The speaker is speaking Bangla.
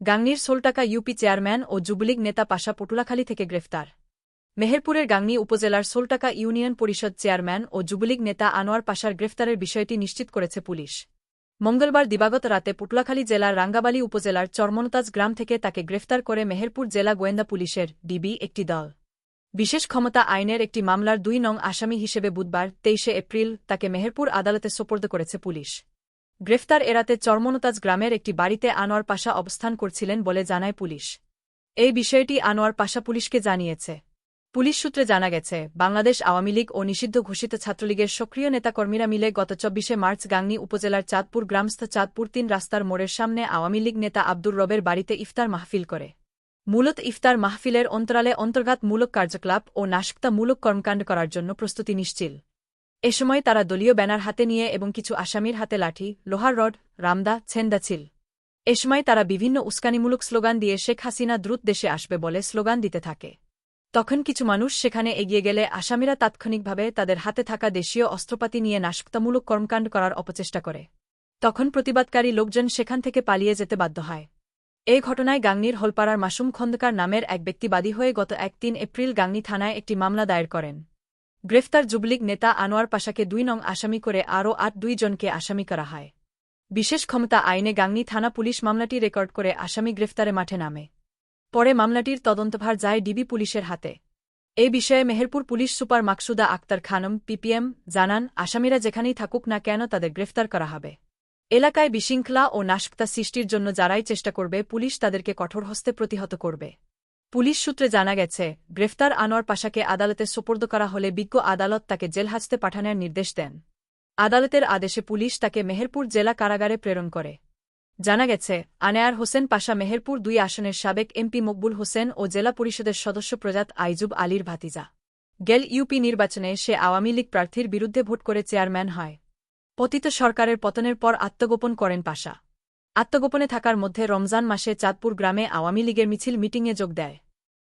গাংনীর সোলটাকা ইউপি চেয়ারম্যান ও যুবলীগ নেতা পাশা পটুলাখালী থেকে গ্রেফতার। মেহেরপুরের গাংনী উপজেলার সোলটাকা ইউনিয়ন পরিষদ চেয়ারম্যান ও যুবলীগ নেতা আনোয়ার পাশার গ্রেফতারের বিষয়টি নিশ্চিত করেছে পুলিশ। মঙ্গলবার দিবাগত রাতে পুটলাখালী জেলার রাঙ্গাবালী উপজেলার চরমনতাজ গ্রাম থেকে তাকে গ্রেফতার করে মেহেরপুর জেলা গোয়েন্দা পুলিশের ডিবি একটি দল। বিশেষ ক্ষমতা আইনের একটি মামলার দুই নং আসামি হিসেবে বুধবার তেইশে এপ্রিল তাকে মেহেরপুর আদালতে সোপর্দ করেছে পুলিশ। গ্রেফতার এড়াতে চরমনতাজ গ্রামের একটি বাড়িতে আনোয়ার পাশা অবস্থান করছিলেন বলে জানায় পুলিশ। এই বিষয়টি আনোয়ার পাশা পুলিশকে জানিয়েছে। পুলিশ সূত্রে জানা গেছে, বাংলাদেশ আওয়ামী লীগ ও নিষিদ্ধ ঘোষিত ছাত্রলীগের সক্রিয় নেতাকর্মীরা মিলে গত চব্বিশে মার্চ গাংনী উপজেলার চাঁদপুর গ্রামস্থ চাঁদপুর তিন রাস্তার মোড়ের সামনে আওয়ামী লীগ নেতা আব্দুর রবের বাড়িতে ইফতার মাহফিল করে। মূলত ইফতার মাহফিলের অন্তরালে অন্তর্ঘাতমূলক কার্যকলাপ ও নাশকতামূলক কর্মকাণ্ড করার জন্য প্রস্তুতি নিশ্চিল। এ সময় তারা দলীয় ব্যানার হাতে নিয়ে এবং কিছু আসামির হাতে লাঠি, লোহার রড, রামদা, ছেন্দা ছিল। এ সময় তারা বিভিন্ন উস্কানিমূলক স্লোগান দিয়ে শেখ হাসিনা দ্রুত দেশে আসবে বলে স্লোগান দিতে থাকে। তখন কিছু মানুষ সেখানে এগিয়ে গেলে আসামিরা তাৎক্ষণিকভাবে তাদের হাতে থাকা দেশীয় অস্ত্রপাতি নিয়ে নাশকতামূলক কর্মকাণ্ড করার অপচেষ্টা করে। তখন প্রতিবাদকারী লোকজন সেখান থেকে পালিয়ে যেতে বাধ্য হয়। এই ঘটনায় গাংনীর হলপাড়ার মাসুম খন্দকার নামের এক ব্যক্তি বাদী হয়ে গত এক তিন এপ্রিল গাংনী থানায় একটি মামলা দায়ের করেন। গ্রেফতার যুবলীগ নেতা আনোয়ার পাশাকে দুই নং আসামি করে আরও আট দুই জনকে আসামি করা হয়। বিশেষ ক্ষমতা আইনে গাংনী থানা পুলিশ মামলাটি রেকর্ড করে আসামি গ্রেফতারে মাঠে নামে। পরে মামলাটির তদন্তভার যায় ডিবি পুলিশের হাতে। এ বিষয়ে Meherpur police super Maksuda Akter Khanam, PPM, জানান, আসামিরা যেখানেই থাকুক না কেন তাদের গ্রেফতার করা হবে। এলাকায় বিশৃঙ্খলা ও নাশকতা সৃষ্টির জন্য যারাই চেষ্টা করবে, পুলিশ তাদেরকে কঠোর হস্তে প্রতিহত করবে। পুলিশ সূত্রে জানা গেছে, গ্রেফতার আনোয়ার পাশাকে আদালতে সোপর্দ করা হলে বিজ্ঞ আদালত তাকে জেলহাজতে পাঠানোর নির্দেশ দেন। আদালতের আদেশে পুলিশ তাকে মেহেরপুর জেলা কারাগারে প্রেরণ করে। জানা গেছে, আনেয়ার হোসেন পাশা মেহেরপুর দুই আসনের সাবেক এমপি মকবুল হোসেন ও জেলা পরিষদের সদস্য প্রজাত আইজুব আলীর ভাতিজা। গেল ইউপি নির্বাচনে সে আওয়ামী লীগ প্রার্থীর বিরুদ্ধে ভোট করে চেয়ারম্যান হয়। পতিত সরকারের পতনের পর আত্মগোপন করেন পাশা। আত্মগোপনে থাকার মধ্যে রমজান মাসে চাঁদপুর গ্রামে আওয়ামী লীগের মিছিল মিটিংয়ে যোগ দেয়।